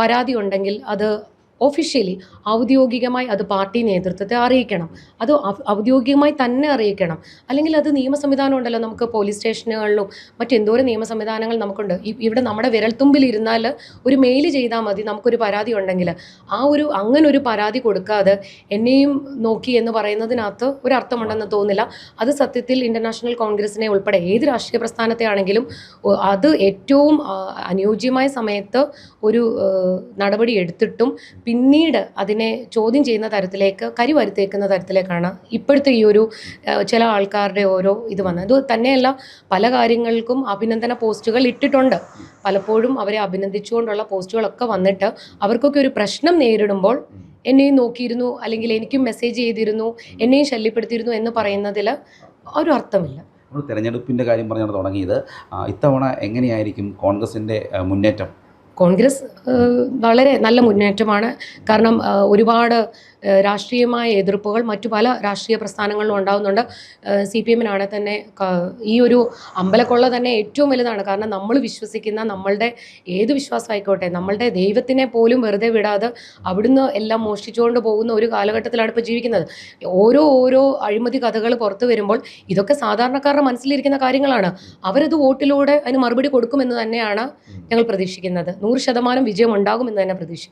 പരാതി ഉണ്ടെങ്കിൽ അത് ഒഫീഷ്യലി ഔദ്യോഗികമായി അത് പാർട്ടി നേതൃത്വത്തെ അറിയിക്കണം. അത് ഔദ്യോഗികമായി തന്നെ അറിയിക്കണം. അല്ലെങ്കിൽ അത് നിയമ സംവിധാനം ഉണ്ടല്ലോ നമുക്ക് പോലീസ് സ്റ്റേഷനുകളിലും മറ്റെന്തോരം നിയമ സംവിധാനങ്ങൾ നമുക്കുണ്ട്. ഇവിടെ നമ്മുടെ വിരൽത്തുമ്പിൽ ഇരുന്നാൽ ഒരു മെയിൽ ചെയ്താൽ മതി നമുക്കൊരു പരാതി ഉണ്ടെങ്കിൽ. ആ ഒരു അങ്ങനെ ഒരു പരാതി കൊടുക്കാതെ എന്നെയും നോക്കി എന്ന് പറയുന്നതിനകത്ത് ഒരു അർത്ഥമുണ്ടെന്ന് തോന്നില്ല. അത് സത്യത്തിൽ ഇന്റർനാഷണൽ കോൺഗ്രസിനെ ഉൾപ്പെടെ ഏത് രാഷ്ട്രീയ പ്രസ്ഥാനത്തെ ആണെങ്കിലും അത് ഏറ്റവും അനുയോജ്യമായ സമയത്ത് ഒരു നടപടി എടുത്തിട്ടും പിന്നീട് അതിനെ ചോദ്യം ചെയ്യുന്ന തരത്തിലേക്ക് കരിവരുത്തേക്കുന്ന തരത്തിലേക്കാണ് ഇപ്പോഴത്തെ ഈ ഒരു ചില ആൾക്കാരുടെ ഓരോ ഇത് വന്നത്. അത് തന്നെയല്ല പല കാര്യങ്ങൾക്കും അഭിനന്ദന പോസ്റ്റുകൾ ഇട്ടിട്ടുണ്ട്. പലപ്പോഴും അവരെ അഭിനന്ദിച്ചുകൊണ്ടുള്ള പോസ്റ്റുകളൊക്കെ വന്നിട്ട് അവർക്കൊക്കെ ഒരു പ്രശ്നം നേരിടുമ്പോൾ എന്നെയും നോക്കിയിരുന്നു അല്ലെങ്കിൽ എനിക്കും മെസ്സേജ് ചെയ്തിരുന്നു എന്നെയും ശല്യപ്പെടുത്തിയിരുന്നു എന്ന് പറയുന്നതിൽ ഒരു അർത്ഥമില്ല. നമ്മൾ തെരഞ്ഞെടുപ്പിന്റെ കാര്യം പറഞ്ഞാണ് തുടങ്ങിയത്. ഇത്തവണ എങ്ങനെയായിരിക്കും കോൺഗ്രസിന്റെ മുന്നേറ്റം? കോൺഗ്രസ് വളരെ നല്ല മുന്നേറ്റമാണ്. കാരണം ഒരുപാട് രാഷ്ട്രീയമായ എതിർപ്പുകൾ മറ്റു പല രാഷ്ട്രീയ പ്രസ്ഥാനങ്ങളിലും ഉണ്ടാകുന്നുണ്ട് സി പി എമ്മിനാണ് തന്നെ ഈ ഒരു അമ്പലക്കൊള്ള തന്നെ ഏറ്റവും വലുതാണ്. കാരണം നമ്മൾ വിശ്വസിക്കുന്ന നമ്മളുടെ ഏത് വിശ്വാസമായിക്കോട്ടെ നമ്മളുടെ ദൈവത്തിനെ പോലും വെറുതെ വിടാതെ അവിടുന്ന് എല്ലാം മോഷ്ടിച്ചുകൊണ്ട് പോകുന്ന ഒരു കാലഘട്ടത്തിലാണ് ഇപ്പോൾ ജീവിക്കുന്നത്. ഓരോ ഓരോ അഴിമതി കഥകൾ പുറത്തു വരുമ്പോൾ ഇതൊക്കെ സാധാരണക്കാരുടെ മനസ്സിലിരിക്കുന്ന കാര്യങ്ങളാണ്. അവരത് വോട്ടിലൂടെ അതിന് മറുപടി കൊടുക്കുമെന്ന് തന്നെയാണ് ഞങ്ങൾ പ്രതീക്ഷിക്കുന്നത്. നൂറ് ശതമാനം വിജയം ഉണ്ടാകുമെന്ന് തന്നെ പ്രതീക്ഷിക്കുന്നു.